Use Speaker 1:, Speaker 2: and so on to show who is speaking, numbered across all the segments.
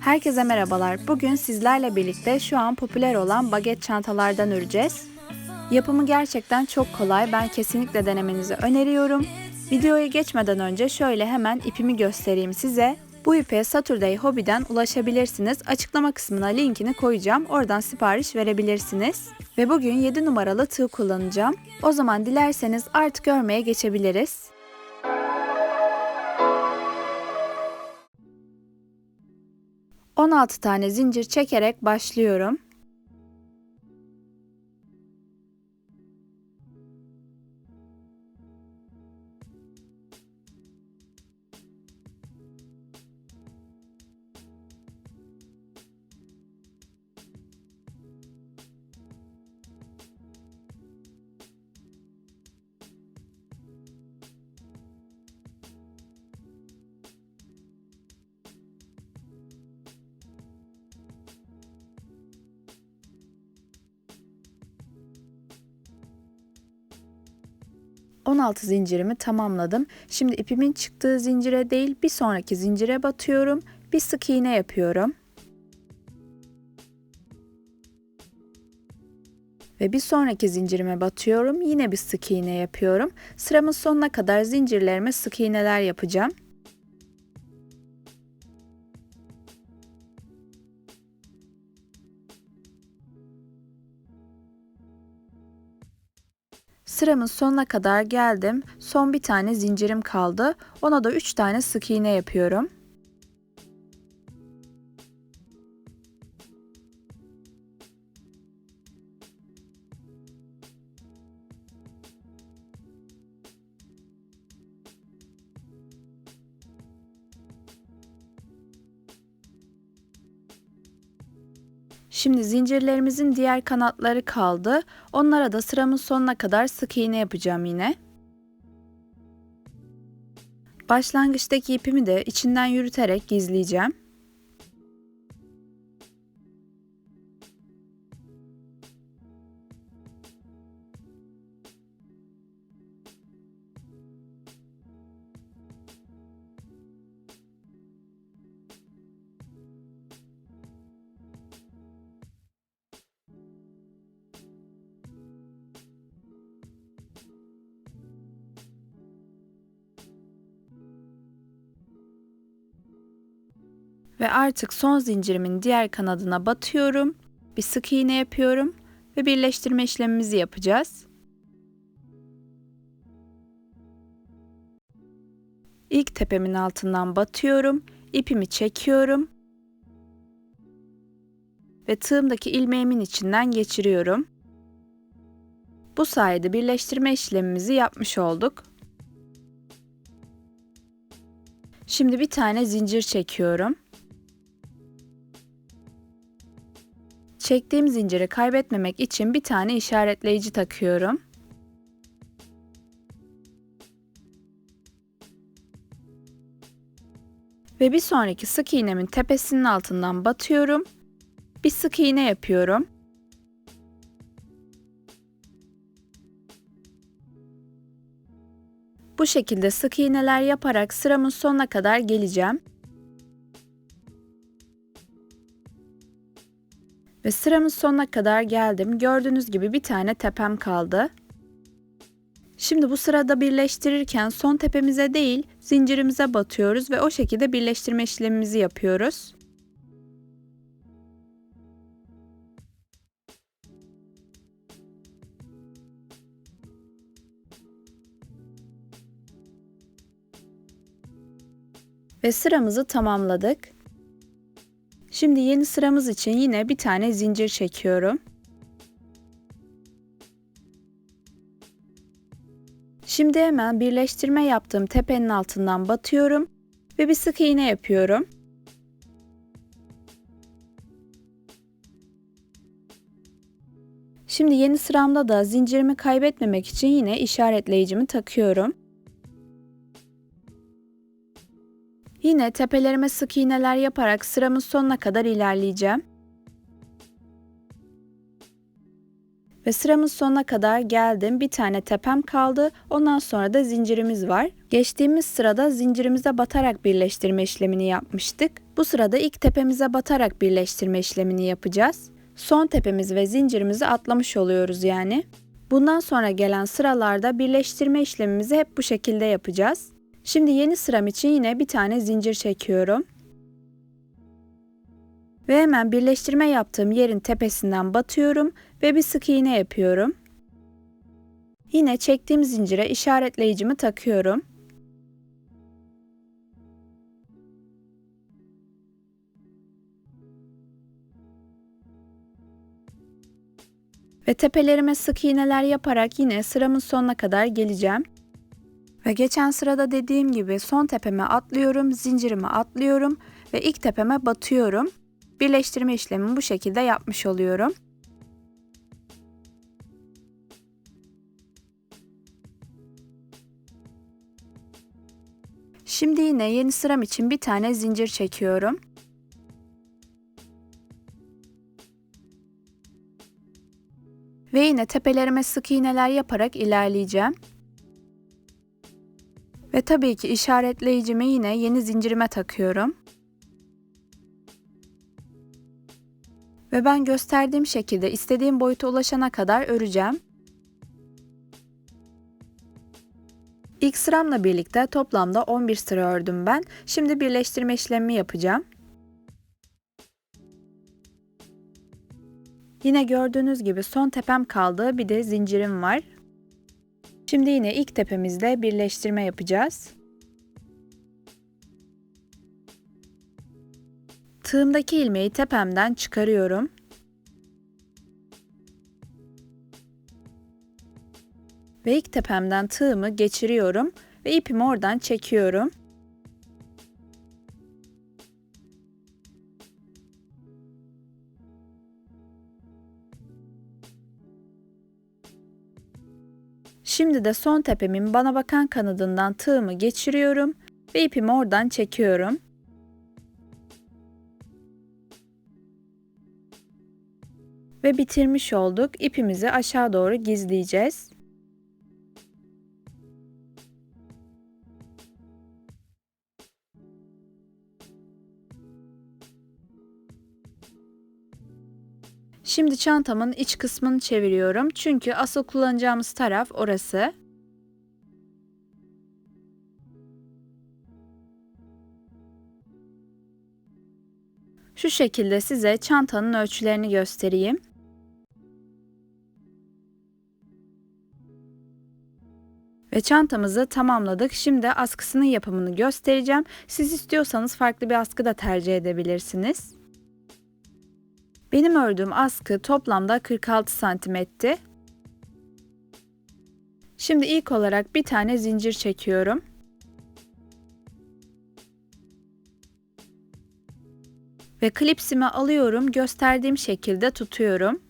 Speaker 1: Herkese merhabalar. Bugün sizlerle birlikte şu an popüler olan baget çantalardan öreceğiz. Yapımı gerçekten çok kolay. Ben kesinlikle denemenizi öneriyorum. Videoya geçmeden önce şöyle hemen ipimi göstereyim size. Bu ipe Saturday Hobby'den ulaşabilirsiniz. Açıklama kısmına linkini koyacağım. Oradan sipariş verebilirsiniz. Ve bugün 7 numaralı tığ kullanacağım. O zaman dilerseniz artık örmeye geçebiliriz. ...16 tane zincir çekerek başlıyorum. ...16 zincirimi tamamladım. Şimdi ipimin çıktığı zincire değil bir sonraki zincire batıyorum. Bir sık iğne yapıyorum. Ve bir sonraki zincirime batıyorum. Yine bir sık iğne yapıyorum. Sıramın sonuna kadar zincirlerime sık iğneler yapacağım. Sıramın sonuna kadar geldim. Son bir tane zincirim kaldı. Ona da 3 tane sık iğne yapıyorum. Şimdi zincirlerimizin diğer kanatları kaldı. Onlara da sıramın sonuna kadar sık iğne yapacağım yine. Başlangıçtaki ipimi de içinden yürüterek gizleyeceğim. Ve artık son zincirimin diğer kanadına batıyorum. Bir sık iğne yapıyorum ve birleştirme işlemimizi yapacağız. İlk tepemin altından batıyorum, ipimi çekiyorum ve tığımdaki ilmeğimin içinden geçiriyorum. Bu sayede birleştirme işlemimizi yapmış olduk. Şimdi bir tane zincir çekiyorum. Çektiğim zinciri kaybetmemek için bir tane işaretleyici takıyorum. Ve bir sonraki sık iğnemin tepesinin altından batıyorum. Bir sık iğne yapıyorum. Bu şekilde sık iğneler yaparak sıramın sonuna kadar geleceğim. Ve sıramın sonuna kadar geldim. Gördüğünüz gibi bir tane tepem kaldı. Şimdi bu sırada birleştirirken son tepemize değil zincirimize batıyoruz ve o şekilde birleştirme işlemimizi yapıyoruz. Ve sıramızı tamamladık. Şimdi yeni sıramız için yine bir tane zincir çekiyorum. Şimdi hemen birleştirme yaptığım tepenin altından batıyorum ve bir sık iğne yapıyorum. Şimdi yeni sıramda da zincirimi kaybetmemek için yine işaretleyicimi takıyorum. Yine tepelerime sık iğneler yaparak sıramın sonuna kadar ilerleyeceğim. Ve sıramın sonuna kadar geldim. Bir tane tepem kaldı. Ondan sonra da zincirimiz var. Geçtiğimiz sırada zincirimize batarak birleştirme işlemini yapmıştık. Bu sırada ilk tepemize batarak birleştirme işlemini yapacağız. Son tepemiz ve zincirimizi atlamış oluyoruz yani. Bundan sonra gelen sıralarda birleştirme işlemimizi hep bu şekilde yapacağız. Şimdi yeni sıram için yine bir tane zincir çekiyorum. Ve hemen birleştirme yaptığım yerin tepesinden batıyorum ve bir sık iğne yapıyorum. Yine çektiğim zincire işaretleyicimi takıyorum. Ve tepelerime sık iğneler yaparak yine sıramın sonuna kadar geleceğim. Ve geçen sırada dediğim gibi son tepeme atlıyorum, zincirimi atlıyorum ve ilk tepeme batıyorum. Birleştirme işlemimi bu şekilde yapmış oluyorum. Şimdi yine yeni sıram için bir tane zincir çekiyorum. Ve yine tepelerime sık iğneler yaparak ilerleyeceğim. Ve tabii ki işaretleyicimi yine yeni zincirime takıyorum. Ve ben gösterdiğim şekilde istediğim boyuta ulaşana kadar öreceğim. İlk sıramla birlikte toplamda 11 sıra ördüm ben. Şimdi birleştirme işlemi yapacağım. Yine gördüğünüz gibi son tepem kaldı. Bir de zincirim var. Şimdi yine ilk tepemizde birleştirme yapacağız. Tığımdaki ilmeği tepemden çıkarıyorum. Ve ilk tepemden tığımı geçiriyorum ve ipimi oradan çekiyorum. Şimdi de son tepemin bana bakan kanadından tığımı geçiriyorum ve ipimi oradan çekiyorum. Ve bitirmiş olduk. İpimizi aşağı doğru gizleyeceğiz. Şimdi çantamın iç kısmını çeviriyorum. Çünkü asıl kullanacağımız taraf orası. Şu şekilde size çantanın ölçülerini göstereyim. Ve çantamızı tamamladık. Şimdi askısının yapımını göstereceğim. Siz istiyorsanız farklı bir askı da tercih edebilirsiniz. Benim ördüğüm askı toplamda 46 santimetti. Şimdi ilk olarak bir tane zincir çekiyorum. Ve klipsimi alıyorum, gösterdiğim şekilde tutuyorum.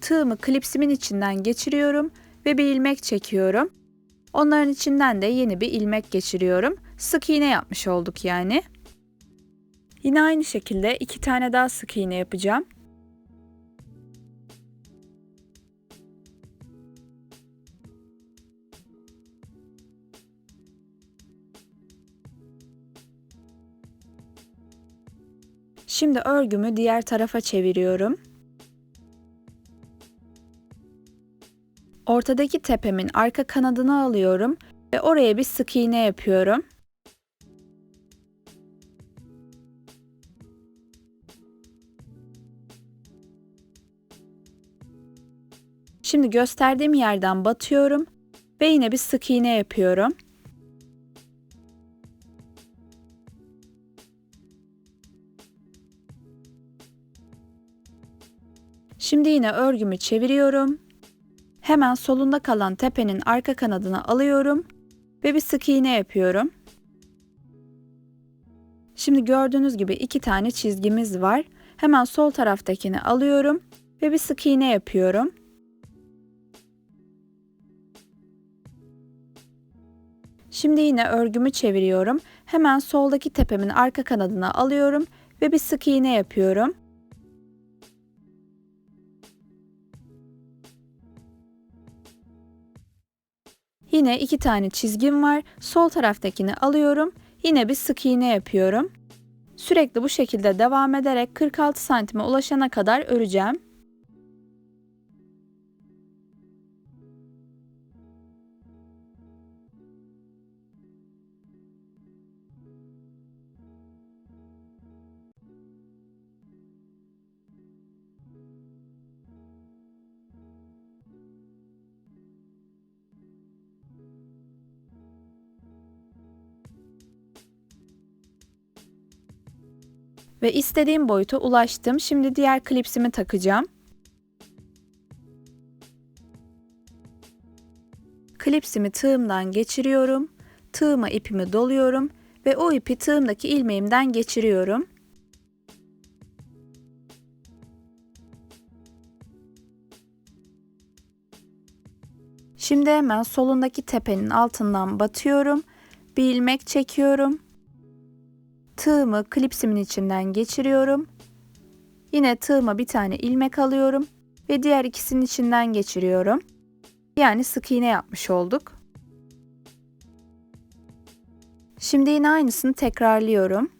Speaker 1: Tığımı klipsimin içinden geçiriyorum ve bir ilmek çekiyorum. Onların içinden de yeni bir ilmek geçiriyorum. Sık iğne yapmış olduk yani. Yine aynı şekilde iki tane daha sık iğne yapacağım. Şimdi örgümü diğer tarafa çeviriyorum. Ortadaki tepemin arka kanadını alıyorum ve oraya bir sık iğne yapıyorum. Şimdi gösterdiğim yerden batıyorum ve yine bir sık iğne yapıyorum. Şimdi yine örgümü çeviriyorum. Hemen solunda kalan tepenin arka kanadını alıyorum ve bir sık iğne yapıyorum. Şimdi gördüğünüz gibi iki tane çizgimiz var. Hemen sol taraftakini alıyorum ve bir sık iğne yapıyorum. Şimdi yine örgümü çeviriyorum. Hemen soldaki tepemin arka kanadına alıyorum ve bir sık iğne yapıyorum. Yine iki tane çizgim var. Sol taraftakini alıyorum. Yine bir sık iğne yapıyorum. Sürekli bu şekilde devam ederek 46 santime ulaşana kadar öreceğim. Ve istediğim boyuta ulaştım. Şimdi diğer klipsimi takacağım. Klipsimi tığımdan geçiriyorum. Tığıma ipimi doluyorum ve o ipi tığımdaki ilmeğimden geçiriyorum. Şimdi hemen solundaki tepenin altından batıyorum. Bir ilmek çekiyorum. Tığımı klipsimin içinden geçiriyorum. Yine tığıma bir tane ilmek alıyorum ve diğer ikisinin içinden geçiriyorum. Yani sık iğne yapmış olduk. Şimdi yine aynısını tekrarlıyorum.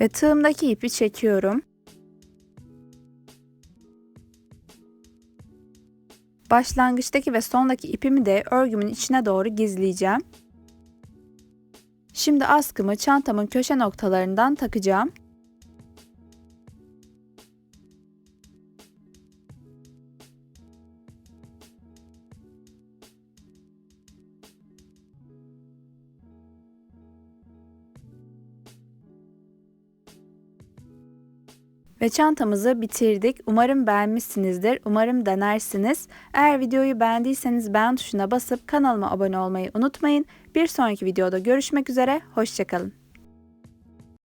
Speaker 1: Ve tığımdaki ipi çekiyorum. Başlangıçtaki ve sondaki ipimi de örgümün içine doğru gizleyeceğim. Şimdi askımı çantamın köşe noktalarından takacağım. Ve çantamızı bitirdik. Umarım beğenmişsinizdir. Umarım denersiniz. Eğer videoyu beğendiyseniz beğen tuşuna basıp kanalıma abone olmayı unutmayın. Bir sonraki videoda görüşmek üzere. Hoşçakalın.